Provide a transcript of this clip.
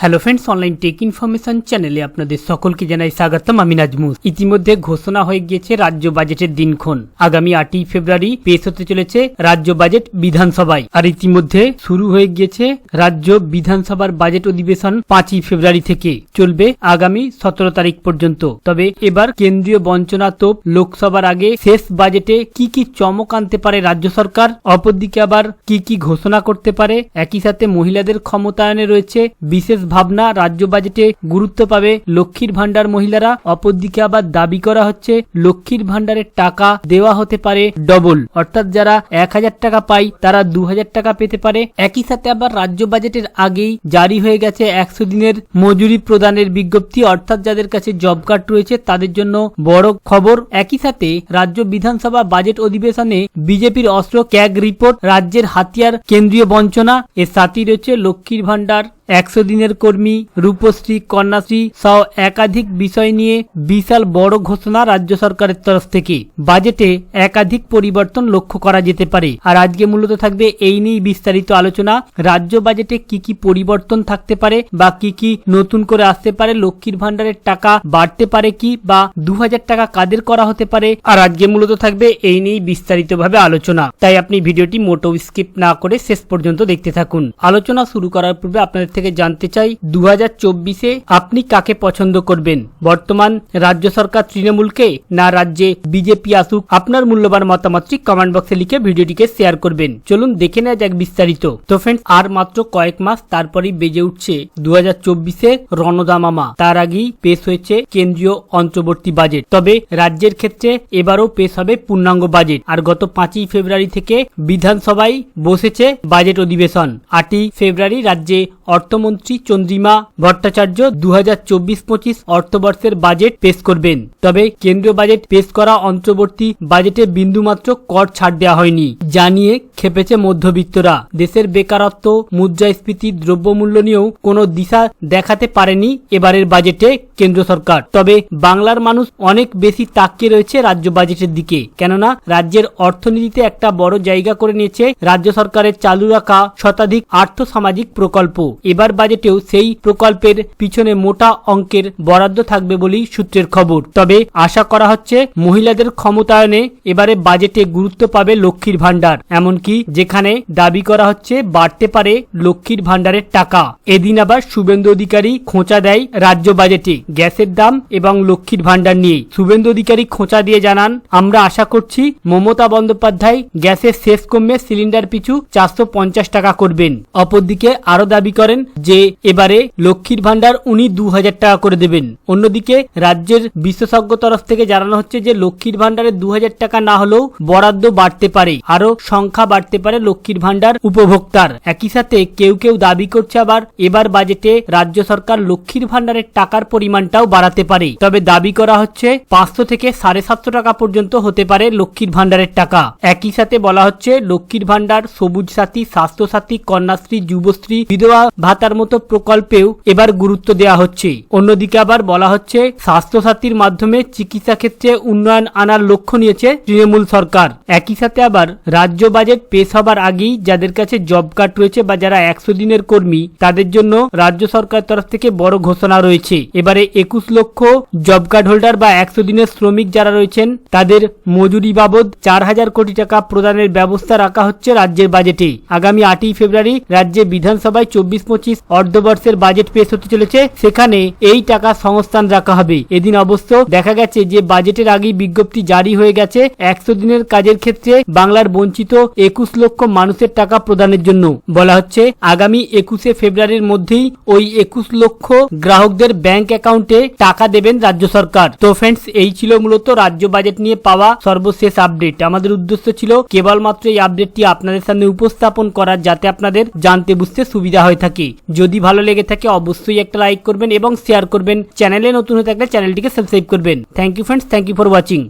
Hello friends online tech information চ্যানেলে আপনাদের সকলকে জানাই স্বাগতম। আমি নাজমুস ইতিমধ্যে ঘোষণা হয়ে গিয়েছে রাজ্য বাজেটের দিনক্ষণ। আগামী আটই ফেব্রুয়ারি পেশ হতে চলেছে রাজ্য বাজেট বিধানসভায়। আর ইতিমধ্যে শুরু হয়ে গিয়েছে রাজ্য বিধানসভার বাজেট অধিবেশন পাঁচই ফেব্রুয়ারি থেকে। চলবে আগামী সতেরো তারিখ পর্যন্ত। তবে এবার কেন্দ্রীয় বঞ্চনা তোপ লোকসভার আগে শেষ বাজেটে কি কি চমক আনতে পারে রাজ্য সরকার, অপরদিকে আবার কি কি ঘোষণা করতে পারে, একই সাথে মহিলাদের ক্ষমতায়নে রয়েছে বিশেষ ভাবনা রাজ্য বাজেটে গুরুত্ব পাবে লক্ষ্মীর ভান্ডার মহিলারা, অপরদিকে আবার দাবি করা হচ্ছে লক্ষ্মীর ভান্ডারের টাকা দেওয়া হতে পারে ডবল। অর্থাৎ যারা এক হাজার টাকা পায়, তারা দু হাজার টাকা পেতে পারে। একই সাথে আবার রাজ্য বাজেটের আগেই জারি হয়ে গেছে একশো দিনের মজুরি প্রদানের বিজ্ঞপ্তি। অর্থাৎ যাদের কাছে জব কার্ড রয়েছে, তাদের জন্য বড় খবর। একই সাথে রাজ্য বিধানসভা বাজেট অধিবেশনে বিজেপির অস্ত্র ক্যাগ রিপোর্ট, রাজ্যের হাতিয়ার কেন্দ্রীয় বঞ্চনা। এর সাথেই রয়েছে লক্ষ্মীর ভান্ডার একশো দিনের কর্মী, রূপশ্রী, কন্যাশ্রী সহ একাধিক বিষয় নিয়ে বিশাল বড় ঘোষণা রাজ্য সরকারের তরফ থেকে। বাজেটে একাধিক পরিবর্তন লক্ষ্য করা যেতে পারে। আর আজকে মূলত থাকবে এই নিয়েই বিস্তারিত আলোচনা। রাজ্য বাজেটে কি কি পরিবর্তন থাকতে পারে বা কি কি নতুন করে আসতে পারে, লক্ষ্মীর ভান্ডারের টাকা বাড়তে পারে কি বা দু হাজার টাকা কাদের করা হতে পারে, আর আজকে মূলত থাকবে এই নিয়েই বিস্তারিতভাবে আলোচনা। তাই আপনি ভিডিওটি মোটো স্কিপ না করে শেষ পর্যন্ত দেখতে থাকুন। আলোচনা শুরু করার পূর্বে আপনাদের থেকে জানতে চাই দু হাজার চব্বিশে আপনি কাকে পছন্দ করবেন? বর্তমান রাজ্য সরকার তৃণমূলকে না রাজ্যে বিজেপি আসুক? আপনার মূল্যবান মতামতটি কমেন্ট বক্সে লিখে ভিডিওটিকে শেয়ার করবেন। চলুন দেখে নেওয়া যাক বিস্তারিত। তো ফ্রেন্ডস আর মাত্র কয়েক মাস তারপরেই বেজে উঠছে দু হাজার চব্বিশে রণদামামা। তার আগেই পেশ হয়েছে কেন্দ্রীয় অন্তর্বর্তী বাজেট তবে রাজ্যের ক্ষেত্রে এবারও পেশ হবে পূর্ণাঙ্গ বাজেট আর গত পাঁচই ফেব্রুয়ারি থেকে বিধানসভায় বসেছে বাজেট অধিবেশন। আটই ফেব্রুয়ারি রাজ্যে অর্থমন্ত্রী চন্দ্রিমা ভট্টাচার্য দু হাজার চব্বিশ পঁচিশ অর্থবর্ষের বাজেট পেশ করবেন। তবে কেন্দ্রীয় বাজেট পেশ করা অন্তর্বর্তী বাজেটে বিন্দুমাত্র কর ছাড় দেওয়া হয়নি জানিয়ে খেপেছে মধ্যবিত্তরা। দেশের বেকারত্ব, মুদ্রাস্ফীতি, দ্রব্যমূল্য নিয়েও কোনো দিশা দেখাতে পারেনি এবারের বাজেটে কেন্দ্র সরকার। তবে বাংলার মানুষ অনেক বেশি তাকিয়ে রয়েছে রাজ্য বাজেটের দিকে, কেননা রাজ্যের অর্থনীতিতে একটা বড় জায়গা করে নিয়েছে রাজ্য সরকারের চালু রাখা শতাধিক আর্থ সামাজিক প্রকল্প। এবার বাজেটেও সেই প্রকল্পের পিছনে মোটা অঙ্কের বরাদ্দ থাকবে বলেই সূত্রের খবর। তবে আশা করা হচ্ছে মহিলাদের ক্ষমতায়নে এবারে বাজেটে গুরুত্ব পাবে লক্ষ্মীর ভাণ্ডার। এমনকি যেখানে দাবি করা হচ্ছে বাড়তে পারে লক্ষ্মীর ভাণ্ডারের টাকা। এদিন আবার শুভেন্দু অধিকারী খোঁচা দেয় রাজ্য বাজেটে গ্যাসের দাম এবং লক্ষ্মীর ভাণ্ডার নিয়ে। শুভেন্দু অধিকারী খোঁচা দিয়ে জানান, আমরা আশা করছি মমতা বন্দ্যোপাধ্যায় গ্যাসের শেষ কমে সিলিন্ডার পিছু চারশো পঞ্চাশ টাকা করবেন। অপরদিকে আরও দাবি করেন যে এবারে লক্ষ্মীর ভান্ডার উনি দু হাজার টাকা করে দেবেন। অন্যদিকে রাজ্যের বিশেষজ্ঞ তরফ থেকে জানানো হচ্ছে যে, লক্ষ্মীর ভান্ডারে দু টাকা না হলেও বরাদ্দ বাড়তে পারে আরও সংখ্যা বাড়তে পারে লক্ষ্মীর ভান্ডার উপভোক্তার। একই সাথে কেউ কেউ দাবি করছে আবার, এবার বাজেটে রাজ্য সরকার লক্ষ্মীর ভান্ডারের টাকার পরিমাণটাও বাড়াতে পারে। তবে দাবি করা হচ্ছে, পাঁচশো থেকে সাড়ে সাতশো টাকা পর্যন্ত হতে পারে লক্ষ্মীর ভান্ডারের টাকা। একই সাথে বলা হচ্ছে, লক্ষ্মীর ভান্ডার সবুজ সাথী, স্বাস্থ্য সাথী, কন্যাশ্রী, যুবশ্রী, বিধবা ভাতার মতো প্রকল্পেও এবার গুরুত্ব দেওয়া হচ্ছে। অন্যদিকে আবার বলা হচ্ছে স্বাস্থ্য সাথীর মাধ্যমে চিকিৎসা ক্ষেত্রে উন্নয়ন আনার লক্ষ্য নিয়েছে তৃণমূল সরকার। একই সাথে আবার রাজ্য বাজেট পেশ হবার আগেই যাদের কাছে জব কার্ড রয়েছে বা যারা একশো দিনের কর্মী, তাদের জন্য রাজ্য সরকার তরফ থেকে বড় ঘোষণা রয়েছে। এবারে একুশ লক্ষ জব কার্ড হোল্ডার বা একশো দিনের শ্রমিক যারা রয়েছেন, তাদের মজুরি বাবদ চার হাজার কোটি টাকা প্রদানের ব্যবস্থা রাখা হচ্ছে রাজ্যের বাজেটে। আগামী আটই ফেব্রুয়ারি রাজ্যে বিধানসভায় চব্বিশ পঁচিশ অর্ধবর্ষের বাজেট পেশ হতে চলেছে, সেখানে এই টাকা সংস্থান রাখা হবে। এদিন অবশ্য দেখা গেছে যে বাজেটের আগেই বিজ্ঞপ্তি জারি হয়ে গেছে একশো দিনের কাজের ক্ষেত্রে বাংলার বঞ্চিত একুশ লক্ষ মানুষের টাকা প্রদানের জন্য। বলা হচ্ছে, আগামী একুশে ফেব্রুয়ারির মধ্যেই ওই একুশ লক্ষ গ্রাহকদের ব্যাংক অ্যাকাউন্টে টাকা দেবেন রাজ্য সরকার। তো ফ্রেন্ডস এই ছিল মূলত রাজ্য বাজেট নিয়ে পাওয়া সর্বশেষ আপডেট আমাদের উদ্দেশ্য ছিল কেবলমাত্র এই আপডেটটি আপনাদের সামনে উপস্থাপন করার যাতে আপনাদের জানতে বুঝতে সুবিধা হয়ে থাকে। যদি ভালো লেগে থাকে অবশ্যই একটা লাইক করবেন এবং শেয়ার করবেন। চ্যানেলে নতুন হয়ে থাকলে চ্যানেলটিকে সাবস্ক্রাইব করবেন। Thank you friends thank you for watching